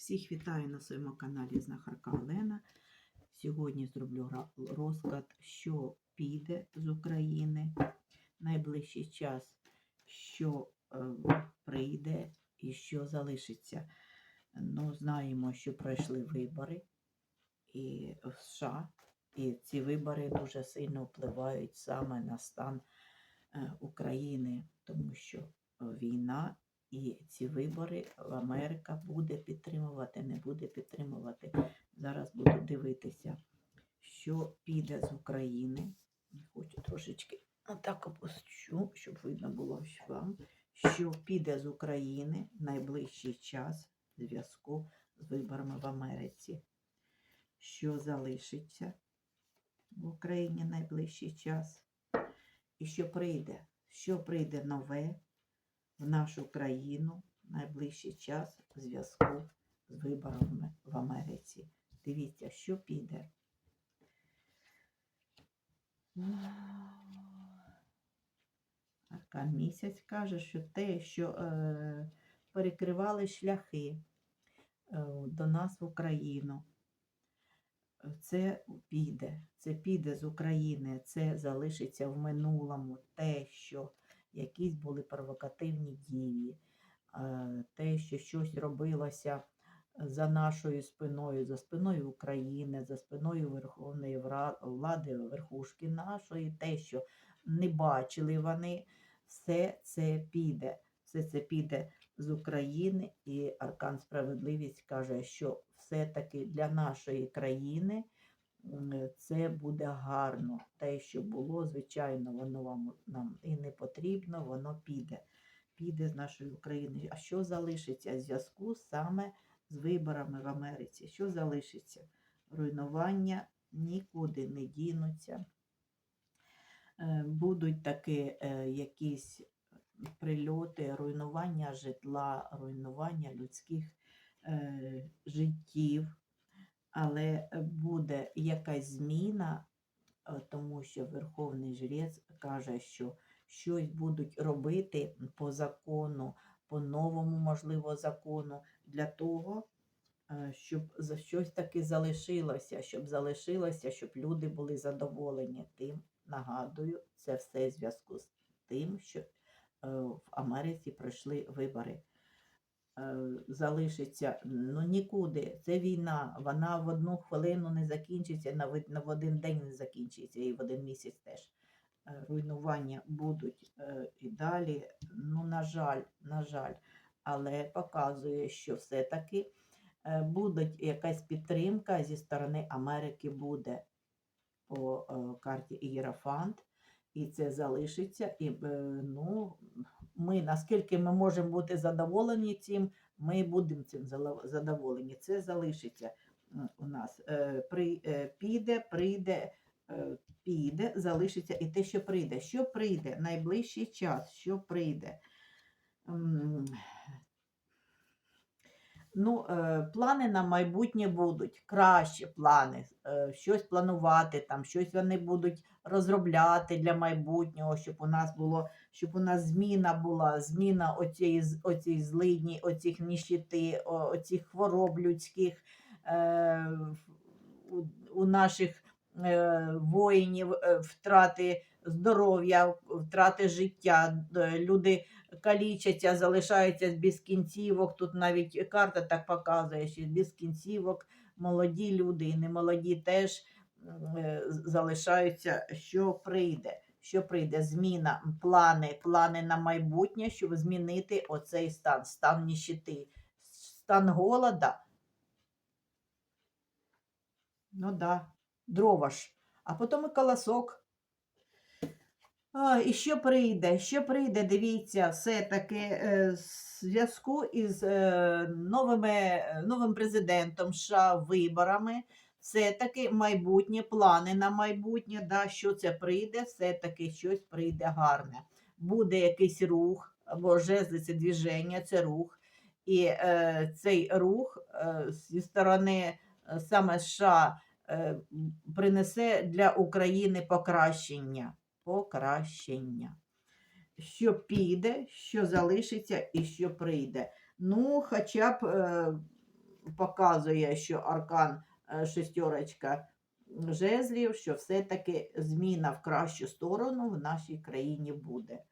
Всіх вітаю на своєму каналі Знахарка Олена. Сьогодні зроблю розклад, що піде з України найближчий час, що е, прийде і що залишиться. Ну, знаємо, що пройшли вибори і в США, і ці вибори дуже сильно впливають саме на стан е, України, тому що війна і ці вибори Америка буде підтримувати, не буде підтримувати. Зараз буду дивитися, що піде з України. Хочу трошечки отак опущу, щоб видно було що вам, що піде з України в найближчий час в зв'язку з виборами в Америці. Що залишиться в Україні найближчий час, і що прийде, що прийде нове в нашу країну в найближчий час у зв'язку з виборами в Америці. Дивіться, що піде. Аркан місяць каже, що те, що е, перекривали шляхи е, до нас в Україну, це піде, це піде з України, це залишиться в минулому, те, що якісь були провокативні дії, е, те, що щось робилося за нашою спиною, за спиною України, за спиною Верховної влади, верхушки нашої, те, що не бачили вони, все це піде. Все це піде з України, і Аркан Справедливість каже, що все-таки для нашої країни це буде гарно. Те, що було, звичайно, воно вам нам і не потрібно, воно піде. Піде з нашої України. А що залишиться в зв'язку саме з виборами в Америці? Що залишиться? Руйнування нікуди не дінуться. Е, Будуть таки е, якісь прильоти, руйнування житла, руйнування людських е, життів, але буде якась зміна, е, тому що Верховний Жрець каже, що щось будуть робити по закону, по новому, можливо, закону, для того, е, щоб за щось таки залишилося, щоб залишилося, щоб люди були задоволені тим. Нагадую, це все в зв'язку з тим, що е, в Америці пройшли вибори. Е, Залишиться ну нікуди. Це війна. Вона в одну хвилину не закінчиться, на в один день не закінчиться, і в один місяць теж. Е, Руйнування будуть е, і далі. Ну, на жаль, на жаль, але показує, що все-таки буде якась підтримка зі сторони Америки буде по карті Ієрофант, і це залишиться. І ну, ми, наскільки ми можемо бути задоволені цим, ми будемо цим задоволені. Це залишиться у нас. Е, е, піде, прийде, е, піде, залишиться і те, що прийде. Що прийде? Найближчий час, що прийде? Ну, е, плани на майбутнє будуть кращі плани, е, щось планувати, там, щось вони будуть розробляти для майбутнього, щоб у нас було, щоб у нас зміна була, зміна оцієї, оцієї злидні, оцих ніщити, оцих хвороб людських е, у, наших воїнів, втрати здоров'я, втрати життя. Люди калічаться, залишаються без кінцівок. Тут навіть карта так показує, що без кінцівок молоді люди і немолоді теж е, залишаються, що прийде. Що прийде? Зміна, плани, плани на майбутнє, щоб змінити оцей стан, стан ніщити, стан голода. Ну да, дрова ж. А потім і колосок. А, і що прийде? Що прийде, дивіться, все-таки е, зв'язку із е, новими, е, новим президентом США виборами, все-таки майбутнє, плани на майбутнє, да, що це прийде, все-таки щось прийде гарне. Буде якийсь рух, або жезли це движення, це рух. І е, цей рух е, зі сторони е, саме США е, принесе для України покращення покращення. Що піде, що залишиться і що прийде. Ну, хоча б е, показує, що аркан е, шестерочка жезлів, що все-таки зміна в кращу сторону в нашій країні буде.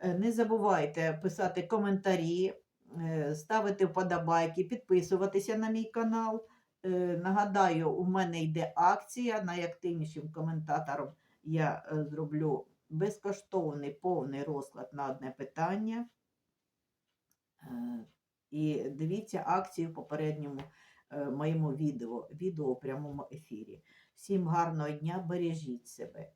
Е, Не забувайте писати коментарі, е, ставити вподобайки, підписуватися на мій канал. Е, Нагадаю, у мене йде акція. Найактивнішим коментатором я е, зроблю безкоштовний повний розклад на одне питання. Е, І дивіться акцію в попередньому е, моєму відео, відео у прямому ефірі. Всім гарного дня, бережіть себе.